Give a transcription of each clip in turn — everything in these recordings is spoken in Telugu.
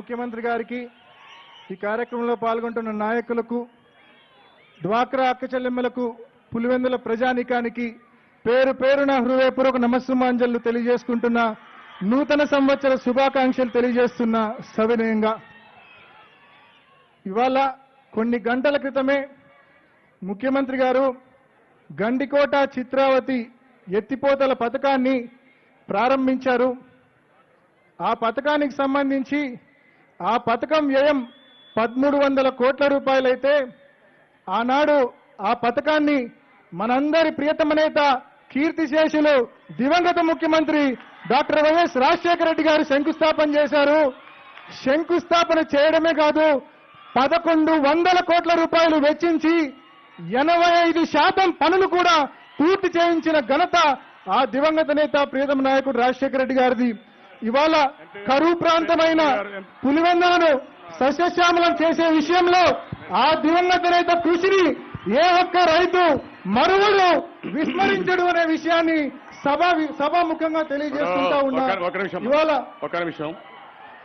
ముఖ్యమంత్రి గారికి ఈ కార్యక్రమంలో పాల్గొంటున్న నాయకులకు డ్వాక్రా అక్క చెల్లెమ్మలకు పులివెందుల ప్రజానికానికి పేరు పేరున హృదయపూర్వక నమస్సుమాంజలు తెలియజేసుకుంటున్న నూతన సంవత్సర శుభాకాంక్షలు తెలియజేస్తున్న సవినయంగా. ఇవాళ కొన్ని గంటల క్రితమే ముఖ్యమంత్రి గారు గండికోట చిత్రావతి ఎత్తిపోతల పథకాన్ని ప్రారంభించారు. ఆ పథకానికి సంబంధించి ఆ పథకం వ్యయం పదమూడు వందల కోట్ల రూపాయలైతే ఆనాడు ఆ పథకాన్ని మనందరి ప్రియతమ నేత కీర్తిశేషులు దివంగత ముఖ్యమంత్రి డాక్టర్ వైఎస్ రాజశేఖర రెడ్డి గారు శంకుస్థాపన చేశారు. శంకుస్థాపన చేయడమే కాదు పదకొండు వందల కోట్ల రూపాయలు వెచ్చించి ఎనభై ఐదు శాతం పనులు కూడా పూర్తి చేయించిన ఘనత ఆ దివంగత నేత ప్రియతమ నాయకుడు రాజశేఖర రెడ్డి గారిది. ఇవాళ కరువు ప్రాంతమైన పులివెందులను సస్యశ్యామలం చేసే విషయంలో ఆ దివంగత నేత కృషిని ఏ ఒక్క రైతు మరువడు విస్మరించడు అనే విషయాన్ని సభ సభాముఖంగా తెలియజేసుకుంటా ఉన్నా. ఒక- నిమిషం. ఇవాళ ఒక నిమిషం.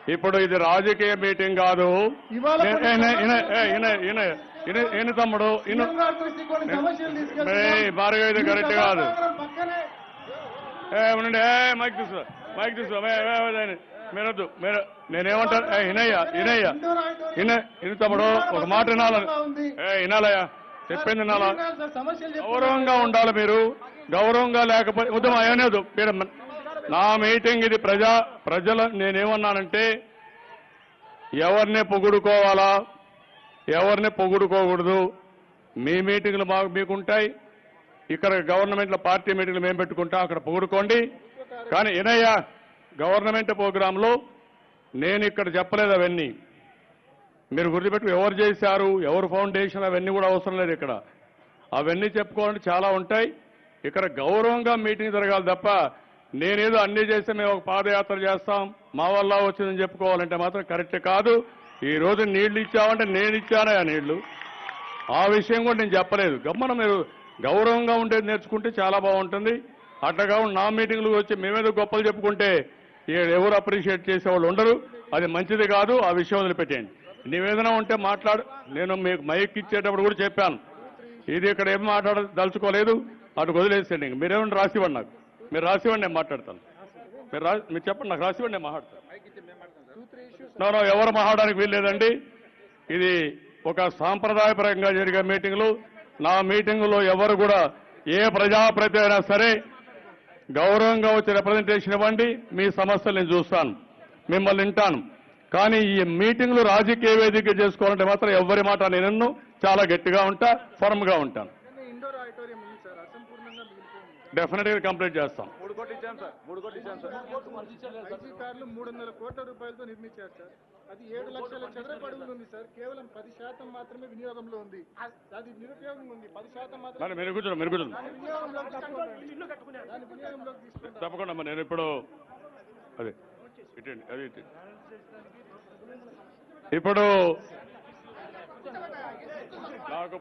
ఇప్పుడు ఇది రాజకీయ మీటింగ్ కాదు. ఇవాళ నే- కొన్ని ఈయన- ఈయన- ఏ, ఈయన ఈయన ఈయన- ఈయన తమ్ముడు? భార్గవ ఇది కరెక్ట్ కాదు. ఏ ఉండండి. ఏ మైక్ తీసుకో. మైక్ తీసుకో. ఏ, మీరొద్దు. మీరు నేనేమంటాను? ఇనయ్య ఇనయ్య ఇన తమ్ముడు. ఒక మాట వినాలని. ఏ ఇనాలయ్యా చెప్పింది వినాలా? గౌరవంగా ఉండాలి మీరు. గౌరవంగా లేకపోతే ఉద్యమం అనేది మీరు నా మీటింగ్ ఇది ప్రజా ప్రజల నేనేమన్నానంటే ఎవరిని పొగుడుకోవాలా? ఎవరిని పొగుడుకోకూడదు? మీ మీటింగ్లు మాకు మీకుంటాయి. ఇక్కడ గవర్నమెంట్లో పార్టీ మీటింగ్లు మేము పెట్టుకుంటాం. అక్కడ పొగుడుకోండి. కానీ ఏనయ్యా గవర్నమెంట్ ప్రోగ్రాంలో నేను ఇక్కడ చెప్పలేదు అవన్నీ. మీరు గుర్తుపెట్టు ఎవరు చేశారు ఎవరు ఫౌండేషన్ అవన్నీ కూడా అవసరం లేదు ఇక్కడ. అవన్నీ చెప్పుకోవాలంటే చాలా ఉంటాయి. ఇక్కడ గౌరవంగా మీటింగ్ జరగాలి తప్ప నేనేదో అన్ని చేస్తే మేము ఒక పాదయాత్ర చేస్తాం. మా వల్ల వచ్చిందని చెప్పుకోవాలంటే మాత్రం కరెక్ట్ కాదు. ఈ రోజు నీళ్ళు ఇచ్చామంటే నేను ఇచ్చానే ఆ నీళ్ళు ఆ విషయం కూడా నేను చెప్పలేదు. గమ్మన మీరు గౌరవంగా ఉండేది నేర్చుకుంటే చాలా బాగుంటుంది. అట్లా నా మీటింగ్లకు వచ్చి మేమేదో గొప్పలు చెప్పుకుంటే ఎవరు అప్రిషియేట్ చేసేవాళ్ళు ఉండరు. అది మంచిది కాదు ఆ విషయం వదిలిపెట్టేయండి. నీవేదైనా ఉంటే మాట్లాడు. నేను మీకు మైక్ ఇచ్చేటప్పుడు కూడా చెప్పాను. ఇది ఇక్కడ ఏం మాట్లాడదలుచుకోలేదు అటు వదిలేసండి ఇంక. మీరేమన్నా రాసివ్వండి నాకు. మీరు రాసివ్వండి నేను మాట్లాడతాను. మీరు రా మీరు చెప్పండి నాకు. రాసివ్వండి నేను మాట్లాడతాను. నో ఎవరు మాట్లాడడానికి వీల్లేదండి. ఇది ఒక సాంప్రదాయపరంగా జరిగే మీటింగులు. నా మీటింగులో ఎవరు కూడా ఏ ప్రజాప్రతి అయినా సరే గౌరవంగా వచ్చి రిప్రజెంటేషన్ ఇవ్వండి. మీ సమస్యలు నేను చూస్తాను. మిమ్మల్ని వింటాను. కానీ ఈ మీటింగ్లు రాజకీయ వేదిక చేసుకోవాలంటే మాత్రం ఎవరి మాట నేను చాలా గట్టిగా ఉంటా ఫర్మ్గా ఉంటాను డెఫినెట్గా కంప్లీట్ చేస్తాం. ఐజీ కార్లు మూడు వందల కోట్ల రూపాయలతో నిర్మించారు సార్. అది ఏడు లక్షల చదరపు అడుగులు ఉంది సార్. కేవలం పది శాతం మాత్రమే వినియోగంలో ఉంది. అది నిరుపయోగంగా ఉంది. పది శాతం మాత్రమే మరి కూర్చోండి మీరు కూర్చోండి. తప్పకుండా నేను ఇప్పుడు అదే ఇటండి అది. ఇప్పుడు నాకు.